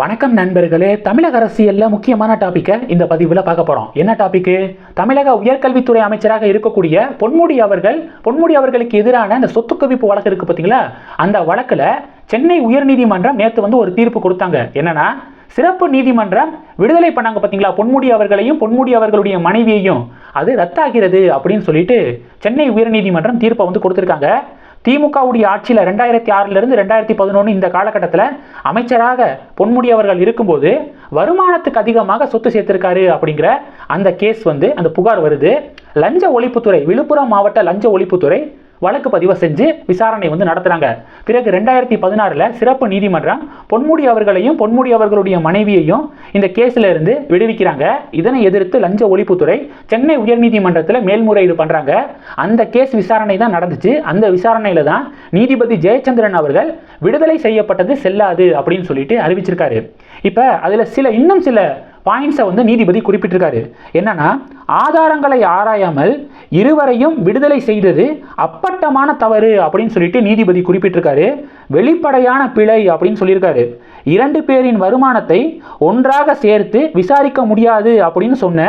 வணக்கம் நண்பர்களே. தமிழக அரசியலில் முக்கியமான டாப்பிக்கை இந்த பதிவில் பார்க்க போகிறோம் என்ன டாப்பிக்கு தமிழக உயர்கல்வித்துறை அமைச்சராக இருக்கக்கூடிய பொன்முடி அவர்கள் பொன்முடி அவர்களுக்கு எதிரான அந்த சொத்து குவிப்பு வழக்கு இருக்குது பார்த்தீங்களா அந்த வழக்கில் சென்னை உயர்நீதிமன்றம் நேற்று வந்து ஒரு தீர்ப்பு கொடுத்தாங்க. என்னன்னா சிறப்பு நீதிமன்றம் விடுதலை பண்ணாங்க பார்த்தீங்களா பொன்முடி அவர்களையும் பொன்முடி அவர்களுடைய மனைவியையும். அது ரத்தாகிறது அப்படின்னு சொல்லிட்டு சென்னை உயர்நீதிமன்றம் தீர்ப்பை வந்து கொடுத்துருக்காங்க. திமுகவுடைய ஆட்சியில் ரெண்டாயிரத்தி ஆறிலிருந்து ரெண்டாயிரத்தி பதினொன்று இந்த காலகட்டத்தில் அமைச்சராக பொன்முடி அவர்கள் இருக்கும்போது வருமானத்துக்கு அதிகமாக சொத்து சேர்த்திருக்காரு அப்படிங்கிற அந்த கேஸ் வந்து அந்த புகார் வருது. லஞ்ச ஒழிப்புத்துறை விழுப்புரம் மாவட்ட லஞ்ச ஒழிப்புத்துறை வழக்கு பதிவு செஞ்சு விசாரணை வந்து நடத்துறாங்க. பிறகு ரெண்டாயிரத்தி பதினாறுல சிறப்பு நீதிமன்றம் பொன்முடி அவர்களையும் பொன்முடி அவர்களுடைய மனைவியையும் இந்த கேஸ்ல இருந்து விடுவிக்கிறாங்க. இதனை எதிர்த்து லஞ்ச ஒழிப்புத்துறை சென்னை உயர்நீதிமன்றத்தில் மேல்முறையீடு பண்றாங்க. அந்த கேஸ் விசாரணை தான் நடந்துச்சு. அந்த விசாரணையில தான் நீதிபதி ஜெயச்சந்திரன் அவர்கள் விடுதலை செய்யப்பட்டது செல்லாது அப்படின்னு சொல்லிட்டு அறிவிச்சிருக்காரு. இப்போ அதில் சில இன்னும் சில பாயிண்ட்ஸை வந்து நீதிபதி குறிப்பிட்டிருக்காரு. என்னன்னா ஆதாரங்களை ஆராயாமல் இருவரையும் விடுதலை செய்தது அப்பட்டமான தவறு அப்படின்னு சொல்லிட்டு நீதிபதி குறிப்பிட்டிருக்காரு. வெளிப்படையான பிழை அப்படின்னு சொல்லியிருக்காரு. இரண்டு பேரின் வருமானத்தை ஒன்றாக சேர்த்து விசாரிக்க முடியாது அப்படின்னு சொன்ன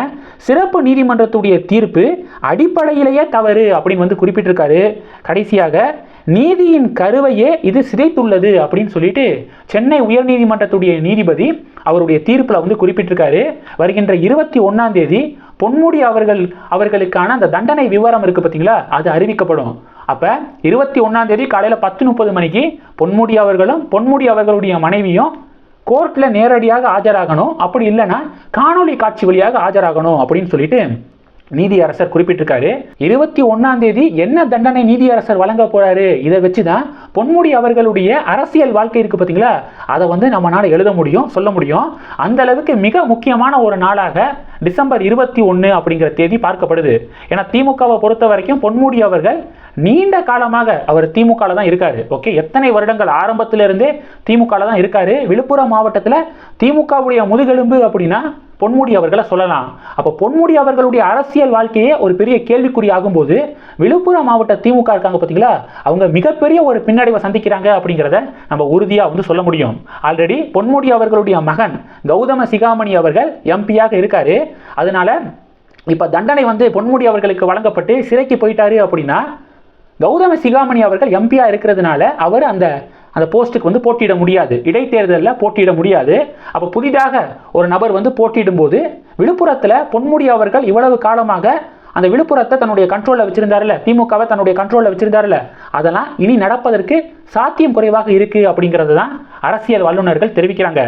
சிறப்பு நீதிமன்றத்துடைய தீர்ப்பு அடிப்படையிலேயே தவறு அப்படின்னு வந்து குறிப்பிட்டிருக்காரு. கடைசியாக நீதியின் கருவையே இது சிதைத்துள்ளது அப்படின்னு சொல்லிட்டு சென்னை உயர்நீதிமன்றத்துடைய நீதிபதி அவருடைய தீர்ப்பில் வந்து குறிப்பிட்டிருக்காரு. வருகின்ற இருபத்தி ஒன்றாம் தேதி பொன்முடி அவர்கள் அவர்களுக்கான அந்த தண்டனை விவரம் இருக்கு பார்த்தீங்களா அது அறிவிக்கப்படும். அப்போ இருபத்தி ஒன்றாம் தேதி காலையில் பத்து முப்பது மணிக்கு பொன்முடி அவர்களும் பொன்முடி அவர்களுடைய மனைவியும் கோர்ட்டில் நேரடியாக ஆஜராகணும். அப்படி இல்லைன்னா காணொலி காட்சி வழியாக ஆஜராகணும் அப்படின்னு சொல்லிட்டு நீதியரசர் குறிப்பிட்டிருக்காரு. இருபத்தி ஒன்னாம் தேதி என்ன தண்டனை நீதியரசர் வழங்க போறாரு? இதை வச்சு தான் பொன்முடி அவர்களுடைய அரசியல் வாழ்க்கை இருக்கு பார்த்தீங்களா அதை வந்து நம்மளால எழுத முடியும் சொல்ல முடியும். அந்த அளவுக்கு மிக முக்கியமான ஒரு நாளாக டிசம்பர் இருபத்தி ஒன்று அப்படிங்கிற தேதி பார்க்கப்படுது. ஏன்னா திமுகவை பொறுத்த வரைக்கும் பொன்முடி அவர்கள் நீண்ட காலமாக அவர் திமுகவில் தான் இருக்காரு. ஓகே எத்தனை வருடங்கள் ஆரம்பத்திலிருந்தே திமுகவில் தான் இருக்காரு. விழுப்புரம் மாவட்டத்தில் திமுகவுடைய முதுகெலும்பு அப்படின்னா பொன்முடி அவர்களை சொல்லலாம். அப்போ பொன்முடி அவர்களுடைய அரசியல் வாழ்க்கையே ஒரு பெரிய கேள்விக்குறி ஆகும்போது விழுப்புரம் மாவட்ட திமுக இருக்காங்க பார்த்தீங்களா அவங்க மிகப்பெரிய ஒரு பின்னடைவை சந்திக்கிறாங்க அப்படிங்கிறத நம்ம உறுதியாக வந்து சொல்ல முடியும். ஆல்ரெடி பொன்முடி அவர்களுடைய மகன் கௌதம சிகாமணி அவர்கள் எம்பியாக இருக்காரு. அதனால இப்போ தண்டனை வந்து பொன்முடி அவர்களுக்கு வழங்கப்பட்டு சிறைக்கு போயிட்டாரு அப்படின்னா கௌதம சிகாமணி அவர்கள் எம்பியாக இருக்கிறதுனால அவர் அந்த அந்த போஸ்ட்டுக்கு வந்து போட்டியிட முடியாது. இடைத்தேர்தலில் போட்டியிட முடியாது. அப்போ புதிதாக ஒரு நபர் வந்து போட்டியிடும் போது விழுப்புரத்தில் பொன்முடி அவர்கள் இவ்வளவு காலமாக அந்த விழுப்புரத்தை தன்னுடைய கண்ட்ரோலில் வச்சிருந்தாருல திமுகவை தன்னுடைய கண்ட்ரோலில் வச்சிருந்தாருல அதெல்லாம் இனி நடப்பதற்கு சாத்தியம் குறைவாக இருக்கு அப்படிங்கிறது தான் அரசியல் வல்லுநர்கள் தெரிவிக்கிறாங்க.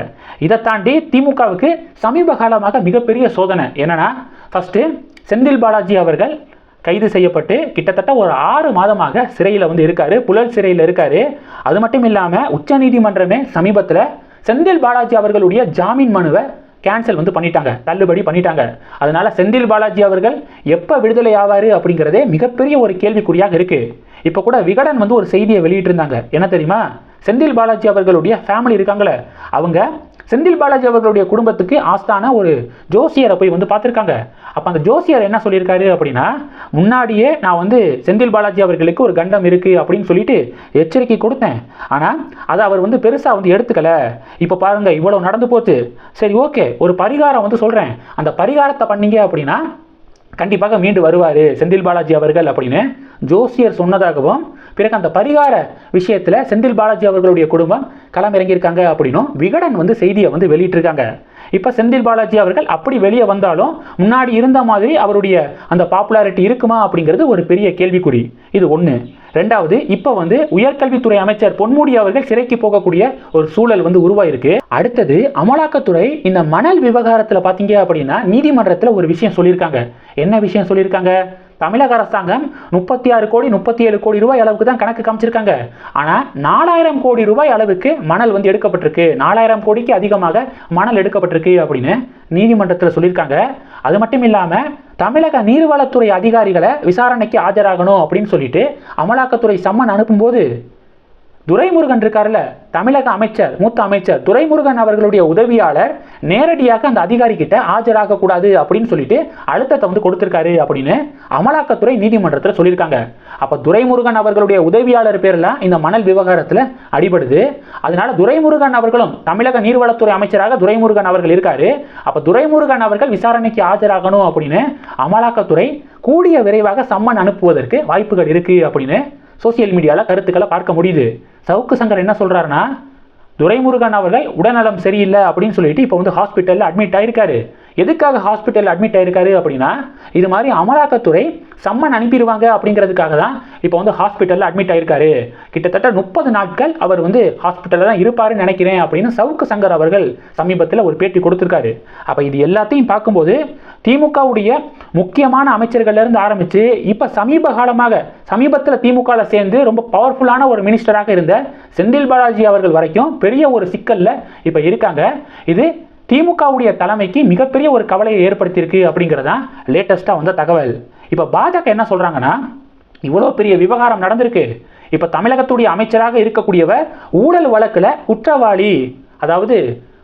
இதை தாண்டி திமுகவுக்கு சமீப காலமாக மிகப்பெரிய சோதனை என்னன்னா ஃபஸ்ட்டு செந்தில் பாலாஜி அவர்கள் கைது செய்யப்பட்டு கிட்டத்தட்ட ஒரு ஆறு மாதமாக சிறையில் வந்து இருக்காரு. புழல் சிறையில் இருக்காரு. அது மட்டும் இல்லாமல் உச்சநீதிமன்றமே சமீபத்தில் செந்தில் பாலாஜி அவர்களுடைய ஜாமீன் மனுவை கேன்சல் வந்து பண்ணிட்டாங்க. தள்ளுபடி பண்ணிட்டாங்க. அதனால செந்தில் பாலாஜி அவர்கள் எப்போ விடுதலை ஆவார் அப்படிங்கிறதே மிகப்பெரிய ஒரு கேள்விக்குறியாக இருக்கு. இப்போ கூட விகடன் வந்து ஒரு செய்தியை வெளியிட்டிருந்தாங்க. என்ன தெரியுமா? செந்தில் பாலாஜி அவர்களுடைய ஃபேமிலி இருக்காங்களே அவங்க செந்தில் பாலாஜி அவர்களுடைய குடும்பத்துக்கு ஆஸ்தான ஒரு ஜோசியரை போய் வந்து பார்த்துருக்காங்க. அப்போ அந்த ஜோசியர் என்ன சொல்லியிருக்காரு அப்படின்னா முன்னாடியே நான் வந்து செந்தில் பாலாஜி அவர்களுக்கு ஒரு கண்டம் இருக்குது அப்படின்னு சொல்லிட்டு எச்சரிக்கை கொடுத்தேன். ஆனால் அதை அவர் வந்து பெருசாக வந்து எடுத்துக்கல. இப்போ பாருங்கள் இவ்வளோ நடந்து போச்சு. சரி ஓகே ஒரு பரிகாரம் வந்து சொல்கிறேன் அந்த பரிகாரத்தை பண்ணீங்க அப்படின்னா கண்டிப்பாக மீண்டு வருவார் செந்தில் பாலாஜி அவர்கள் அப்படின்னு ஜோசியர் சொன்னதாகவும் பிறகு அந்த பரிகார விஷயத்தில் செந்தில் பாலாஜி அவர்களுடைய குடும்பம் களமிறங்கியிருக்காங்க அப்படின்னும் விகடன் வந்து செய்தியை வந்து வெளியிட்டிருக்காங்க. இப்போ செந்தில் பாலாஜி அவர்கள் அப்படி வெளியே வந்தாலும் முன்னாடி இருந்த மாதிரி அவருடைய அந்த பாப்புலாரிட்டி இருக்குமா அப்படிங்கிறது ஒரு பெரிய கேள்விக்குறி. இது ஒன்று ரெண்டாவது இப்போ வந்து உயர்கல்வித்துறை அமைச்சர் பொன்முடி அவர்கள் சிறைக்கு போகக்கூடிய ஒரு சூழல் வந்து உருவாயிருக்கு. அடுத்தது அமலாக்கத்துறை இந்த மணல் விவகாரத்தில் பார்த்தீங்க அப்படின்னா நீதிமன்றத்தில் ஒரு விஷயம் சொல்லியிருக்காங்க. என்ன விஷயம் சொல்லியிருக்காங்க? தமிழக அரசாங்கம் முப்பத்தி ஆறு கோடி முப்பத்தி ஏழு கோடி ரூபாய் அளவுக்கு தான் கணக்கு காமிச்சிருக்காங்க. ஆனால் நாலாயிரம் கோடி ரூபாய் அளவுக்கு மணல் வந்து எடுக்கப்பட்டிருக்கு. நாலாயிரம் கோடிக்கு அதிகமாக மணல் எடுக்கப்பட்டிருக்கு அப்படின்னு நீதிமன்றத்தில் சொல்லியிருக்காங்க. அது மட்டும் இல்லாமல் தமிழக நீர்வளத்துறை அதிகாரிகளை விசாரணைக்கு ஆஜராகணும் அப்படின்னு சொல்லிட்டு அமலாக்கத்துறை சம்மன் அனுப்பும்போது துரைமுருகன் இருக்கார்ல தமிழக அமைச்சர் மூத்த அமைச்சர் துரைமுருகன் அவர்களுடைய உதவியாளர் நேரடியாக அந்த அதிகாரி கிட்ட ஆஜராக கூடாது அப்படின்னு சொல்லிட்டு அழுத்தத்தை வந்து கொடுத்திருக்காரு அப்படின்னு அமலாக்கத்துறை நீதிமன்றத்தில் சொல்லியிருக்காங்க. அப்ப துரைமுருகன் அவர்களுடைய உதவியாளர் பேர்ல இந்த மணல் விவகாரத்தில் அடிபடுது. அதனால துரைமுருகன் அவர்களும் தமிழக நீர்வளத்துறை அமைச்சராக துரைமுருகன் அவர்கள் இருக்காரு. அப்ப துரைமுருகன் அவர்கள் விசாரணைக்கு ஆஜராகணும் அப்படின்னு அமலாக்கத்துறை கூடிய விரைவாக சம்மன் அனுப்புவதற்கு வாய்ப்புகள் இருக்கு அப்படின்னு சோசியல் மீடியாவில் கருத்துக்களை பார்க்க முடியுது. சவுக்கு சங்கர் என்ன சொல்கிறாருன்னா துரைமுருகன் அவர்கள் உடல்நலம் சரியில்லை அப்படின்னு சொல்லிட்டு இப்போ வந்து ஹாஸ்பிட்டலில் அட்மிட் ஆயிருக்காரு. எதுக்காக ஹாஸ்பிட்டலில் அட்மிட் ஆயிருக்காரு அப்படின்னா இது மாதிரி அமலாக்கத்துறை சம்மன் அனுப்பிடுவாங்க அப்படிங்கிறதுக்காக தான் இப்போ வந்து ஹாஸ்பிட்டலில் அட்மிட் ஆயிருக்காரு. கிட்டத்தட்ட முப்பது நாட்கள் அவர் வந்து ஹாஸ்பிட்டலில் தான் இருப்பாருன்னு நினைக்கிறேன் அப்படின்னு சவுக்கு சங்கர் அவர்கள் சமீபத்தில் ஒரு பேட்டி கொடுத்துருக்காரு. அப்போ இது எல்லாத்தையும் பார்க்கும்போது திமுகவுடைய முக்கியமான அமைச்சர்கள்லேருந்து ஆரம்பித்து இப்போ சமீப காலமாக சமீபத்தில் திமுகவில் சேர்ந்து ரொம்ப பவர்ஃபுல்லான ஒரு மினிஸ்டராக இருந்த செந்தில் பாலாஜி அவர்கள் வரைக்கும் பெரிய ஒரு சிக்கலில் இப்போ இருக்காங்க. இது திமுகவுடைய தலைமைக்கு மிகப்பெரிய ஒரு கவலையை ஏற்படுத்தியிருக்கு அப்படிங்கிறதான் லேட்டஸ்ட்டாக வந்த தகவல். இப்போ பாஜக என்ன சொல்கிறாங்கன்னா இவ்வளோ பெரிய விவகாரம் நடந்திருக்கு. இப்போ தமிழகத்துடைய அமைச்சராக இருக்கக்கூடியவர் ஊழல் வழக்கில் குற்றவாளி. அதாவது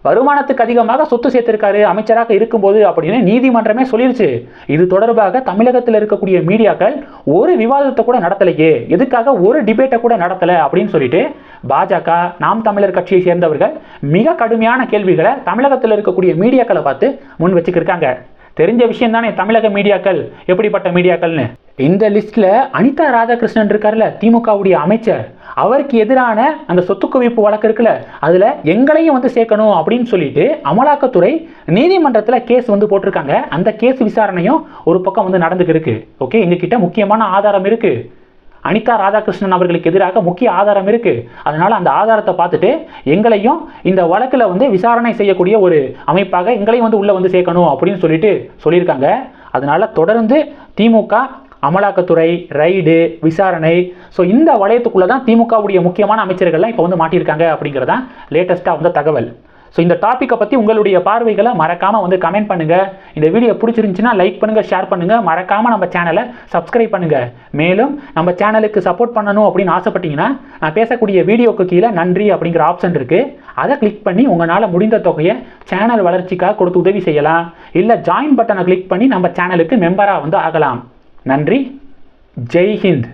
வருமானத்துக்கு அதிகமாக சொத்து சேர்த்திருக்காரு அமைச்சராக இருக்கும்போது அப்படின்னு நீதிமன்றமே சொல்லிருச்சு. இது தொடர்பாக தமிழகத்தில் இருக்கக்கூடிய மீடியாக்கள் ஒரு விவாதத்தை கூட நடத்தலையே. எதுக்காக ஒரு டிபேட்டை கூட நடத்தலை அப்படின்னு சொல்லிட்டு பாஜக நாம் தமிழர் கட்சியை சேர்ந்தவர்கள் மிக கடுமையான கேள்விகளை தமிழகத்தில் இருக்கக்கூடிய மீடியாக்களை பார்த்து முன் வச்சுக்கிருக்காங்க. தெரிஞ்ச விஷயம் தானே தமிழக மீடியாக்கள் எப்படிப்பட்ட மீடியாக்கள்னு. இந்த லிஸ்ட்ல அனிதா ராதாகிருஷ்ணன் இருக்கார்ல திமுகவுடைய அமைச்சர். அவருக்கு எதிரான அந்த சொத்து குவிப்பு வழக்கு இருக்குல்ல அதில் எங்களையும் வந்து சேர்க்கணும் அப்படின்னு சொல்லிட்டு அமலாக்கத்துறை நீதிமன்றத்தில் கேஸ் வந்து போட்டிருக்காங்க. அந்த கேஸ் விசாரணையும் ஒரு பக்கம் வந்து நடந்துக்கு இருக்கு. ஓகே எங்ககிட்ட முக்கியமான ஆதாரம் இருக்கு. அனிதா ராதாகிருஷ்ணன் அவர்களுக்கு எதிராக முக்கிய ஆதாரம் இருக்கு. அதனால அந்த ஆதாரத்தை பார்த்துட்டு எங்களையும் இந்த வழக்கில் வந்து விசாரணை செய்யக்கூடிய ஒரு அமைப்பாக எங்களையும் வந்து உள்ளே வந்து சேர்க்கணும் அப்படின்னு சொல்லிட்டு சொல்லியிருக்காங்க. அதனால தொடர்ந்து திமுக அமலாக்கத்துறை ரைடு விசாரணை. ஸோ இந்த வலயத்துக்குள்ளே தான் திமுகவுடைய முக்கியமான அமைச்சர்கள்லாம் இப்போ வந்து மாட்டியிருக்காங்க அப்படிங்கிறதான் லேட்டஸ்ட்டாக வந்த தகவல். ஸோ இந்த டாப்பிக்கை பற்றி உங்களுடைய பார்வைகளை மறக்காமல் வந்து கமெண்ட் பண்ணுங்கள் இந்த வீடியோ பிடிச்சிருந்துச்சின்னா லைக் பண்ணுங்கள் ஷேர் பண்ணுங்கள் மறக்காமல் நம்ம சேனலை சப்ஸ்கிரைப் பண்ணுங்கள் மேலும் நம்ம சேனலுக்கு சப்போர்ட் பண்ணணும் அப்படின்னு ஆசைப்பட்டீங்கன்னா நான் பேசக்கூடிய வீடியோக்கு கீழே நன்றி அப்படிங்கிற ஆப்ஷன் இருக்குது அதை கிளிக் பண்ணி உங்களால் முடிந்த தொகையை சேனல் வளர்ச்சிக்காக கொடுத்து உதவி செய்யலாம். இல்லை ஜாயின் பட்டனை கிளிக் பண்ணி நம்ம சேனலுக்கு மெம்பராக வந்து ஆகலாம். நன்றி. ஜெய் ஹிந்த்